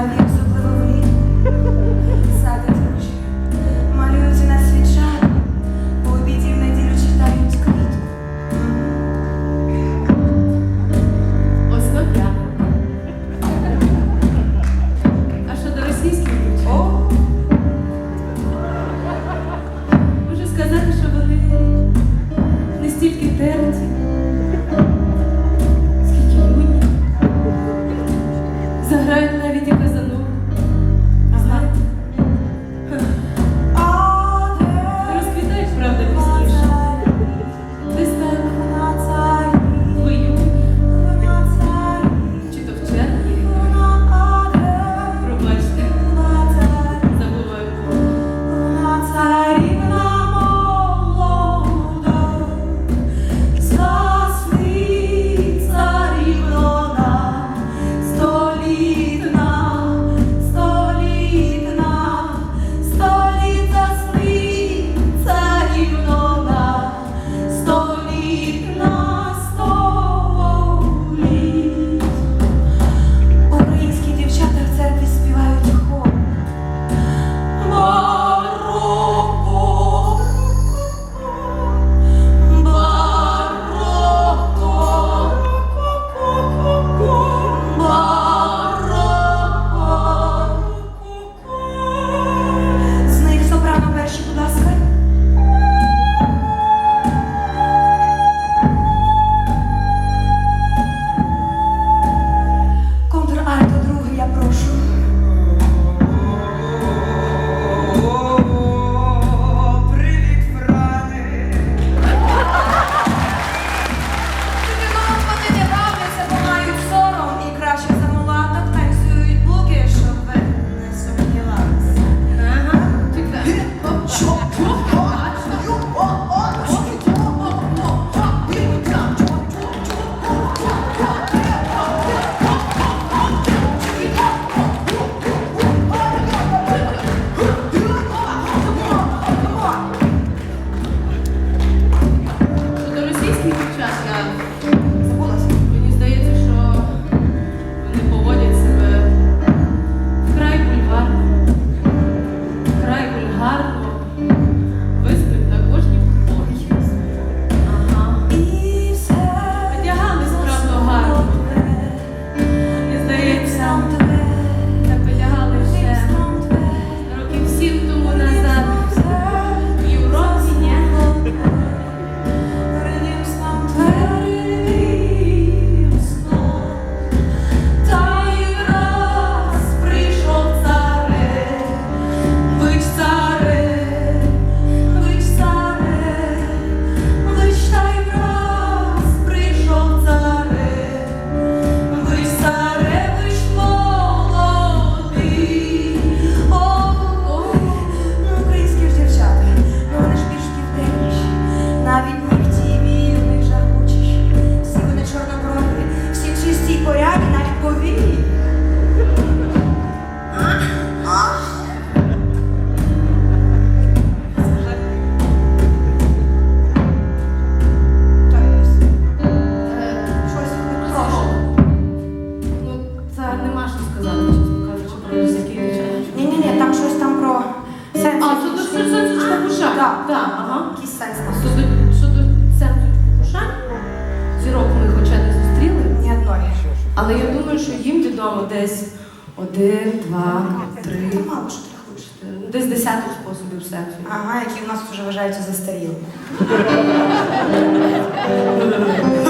Buenos días. Але я думаю, що їм відомо десь один, два, три. Та мало що чотири. Ну, Десь десяток способів сексу. Ага, які в нас вже вважаються застарілими.